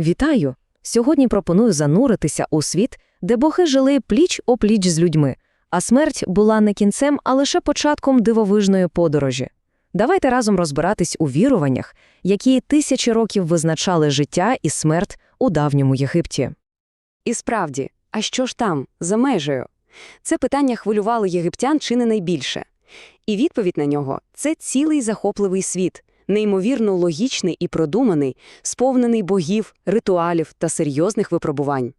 Вітаю! Сьогодні пропоную зануритися у світ, де боги жили пліч опліч з людьми, а смерть була не кінцем, а лише початком дивовижної подорожі. Давайте разом розбиратись у віруваннях, які тисячі років визначали життя і смерть у давньому Єгипті. І справді, а що ж там, за межею? Це питання хвилювало єгиптян чи не найбільше. І відповідь на нього – це цілий захопливий світ, неймовірно логічний і продуманий, сповнений богів, ритуалів та серйозних випробувань.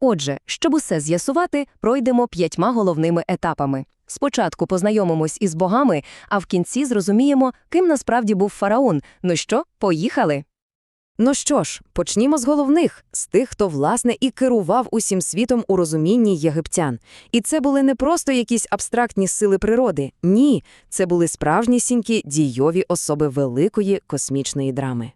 Отже, щоб усе з'ясувати, пройдемо п'ятьма головними етапами. Спочатку познайомимось із богами, а в кінці зрозуміємо, ким насправді був фараон. Ну що, поїхали? Ну що ж, почнімо з головних, з тих, хто, власне, і керував усім світом у розумінні єгиптян. І це були не просто якісь абстрактні сили природи. Ні, це були справжнісінькі дійові особи великої космічної драми.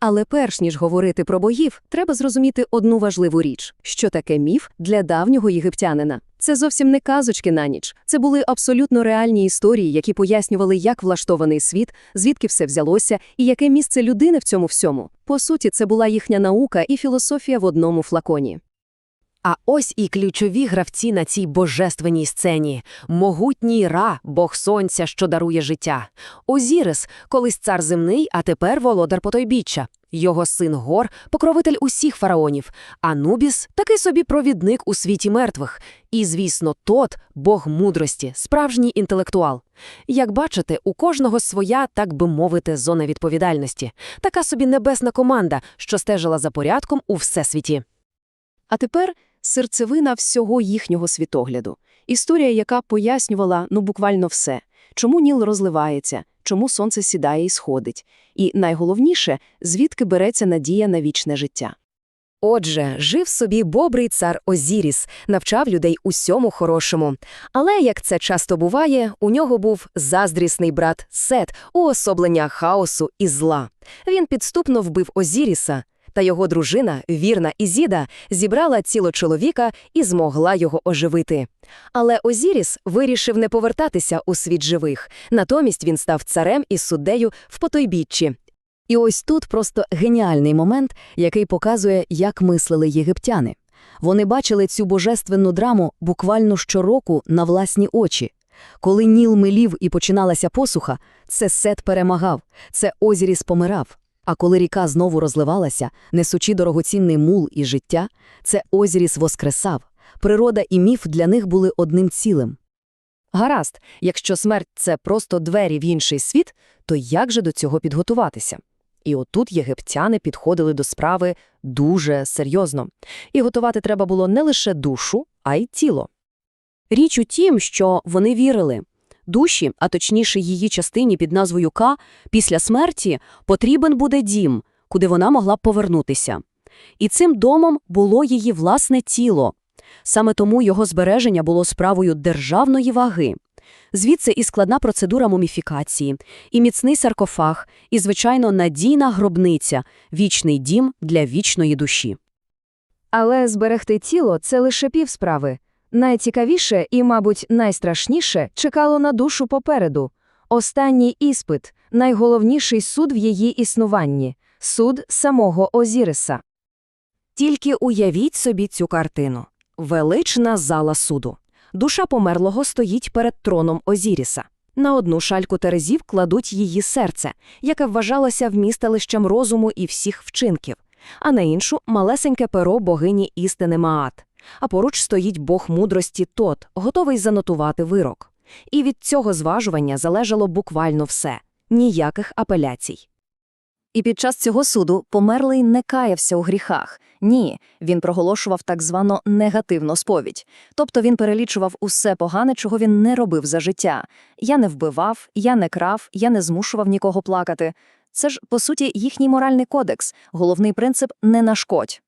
Але перш ніж говорити про богів, треба зрозуміти одну важливу річ, що таке міф для давнього єгиптянина. Це зовсім не казочки на ніч. Це були абсолютно реальні історії, які пояснювали, як влаштований світ, звідки все взялося і яке місце людини в цьому всьому. По суті, це була їхня наука і філософія в одному флаконі. А ось і ключові гравці на цій божественній сцені – могутній Ра, бог сонця, що дарує життя. Озірис – колись цар земний, а тепер володар потойбіччя. Його син Гор – покровитель усіх фараонів. Анубіс – такий собі провідник у світі мертвих. І, звісно, Тот – бог мудрості, справжній інтелектуал. Як бачите, у кожного своя, так би мовити, зона відповідальності. Така собі небесна команда, що стежила за порядком у всесвіті. А тепер серцевина всього їхнього світогляду. Історія, яка пояснювала ну буквально все. Чому Ніл розливається, чому сонце сідає і сходить. І найголовніше, звідки береться надія на вічне життя. Отже, жив собі бобрий цар Озіріс, навчав людей усьому хорошому. Але, як це часто буває, у нього був заздрісний брат Сет, уособлення хаосу і зла. Він підступно вбив Озіріса, та його дружина, вірна Ізіда, зібрала тіло чоловіка і змогла його оживити. Але Озіріс вирішив не повертатися у світ живих, натомість він став царем і суддею в потойбіччі. І ось тут просто геніальний момент, який показує, як мислили єгиптяни. Вони бачили цю божественну драму буквально щороку на власні очі. Коли Ніл милів і починалася посуха, це Сет перемагав, це Озіріс помирав. А коли ріка знову розливалася, несучи дорогоцінний мул і життя, це Озіріс воскресав. Природа і міф для них були одним цілим. Гаразд, якщо смерть – це просто двері в інший світ, то як же до цього підготуватися? І отут єгиптяни підходили до справи дуже серйозно. І готувати треба було не лише душу, а й тіло. Річ у тім, що вони вірили. Душі, а точніше її частині під назвою К, після смерті потрібен буде дім, куди вона могла б повернутися. І цим домом було її власне тіло. Саме тому його збереження було справою державної ваги. Звідси і складна процедура муміфікації, і міцний саркофаг, і, звичайно, надійна гробниця, вічний дім для вічної душі. Але зберегти тіло – це лише півсправи. Найцікавіше і, мабуть, найстрашніше чекало на душу попереду. Останній іспит, найголовніший суд в її існуванні – суд самого Озіриса. Тільки уявіть собі цю картину. Велична зала суду. Душа померлого стоїть перед троном Озіріса. На одну шальку терезів кладуть її серце, яке вважалося вмістилищем розуму і всіх вчинків, а на іншу – малесеньке перо богині істини Маат. А поруч стоїть бог мудрості Тот, готовий занотувати вирок. І від цього зважування залежало буквально все – ніяких апеляцій. І під час цього суду померлий не каявся у гріхах. Ні, він проголошував так звану негативну сповідь. Тобто він перелічував усе погане, чого він не робив за життя. Я не вбивав, я не крав, я не змушував нікого плакати. Це ж, по суті, їхній моральний кодекс, головний принцип «не нашкодь».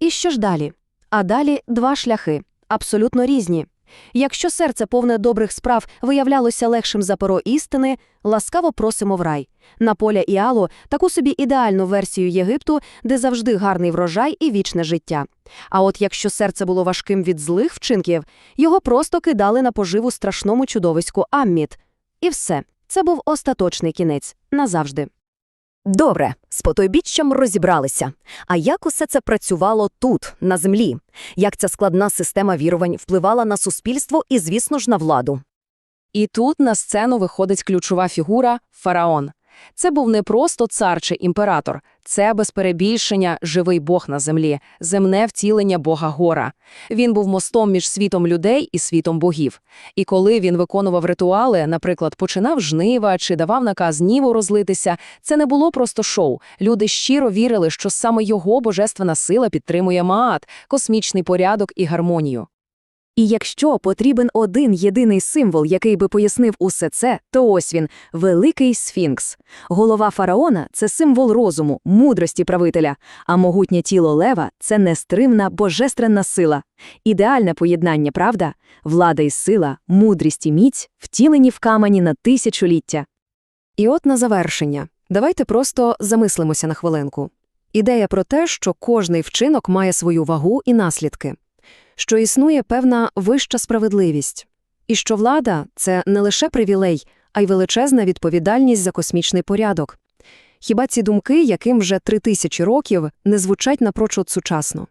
І що ж далі? А далі два шляхи, абсолютно різні. Якщо серце повне добрих справ виявлялося легшим за перо істини, ласкаво просимо в рай. На поля Іалу таку собі ідеальну версію Єгипту, де завжди гарний врожай і вічне життя. А от якщо серце було важким від злих вчинків, його просто кидали на поживу страшному чудовиську Амміт. І все, це був остаточний кінець назавжди. Добре, з потойбіччям розібралися. А як усе це працювало тут, на землі? Як ця складна система вірувань впливала на суспільство і, звісно ж, на владу? І тут на сцену виходить ключова фігура – фараон. Це був не просто цар чи імператор, це, без перебільшення, живий бог на землі, земне втілення бога Гора. Він був мостом між світом людей і світом богів. І коли він виконував ритуали, наприклад, починав жнива чи давав наказ ніву розлитися, це не було просто шоу. Люди щиро вірили, що саме його божественна сила підтримує Маат, космічний порядок і гармонію. І якщо потрібен один єдиний символ, який би пояснив усе це, то ось він – великий сфінкс. Голова фараона – це символ розуму, мудрості правителя, а могутнє тіло лева – це нестримна божественна сила. Ідеальне поєднання, правда? Влада і сила, мудрість і міць втілені в камені на тисячоліття. І от на завершення. Давайте просто замислимося на хвилинку. Ідея про те, що кожний вчинок має свою вагу і наслідки що існує певна вища справедливість, і що влада – це не лише привілей, а й величезна відповідальність за космічний порядок. Хіба ці думки, яким вже три тисячі років, не звучать напрочуд сучасно?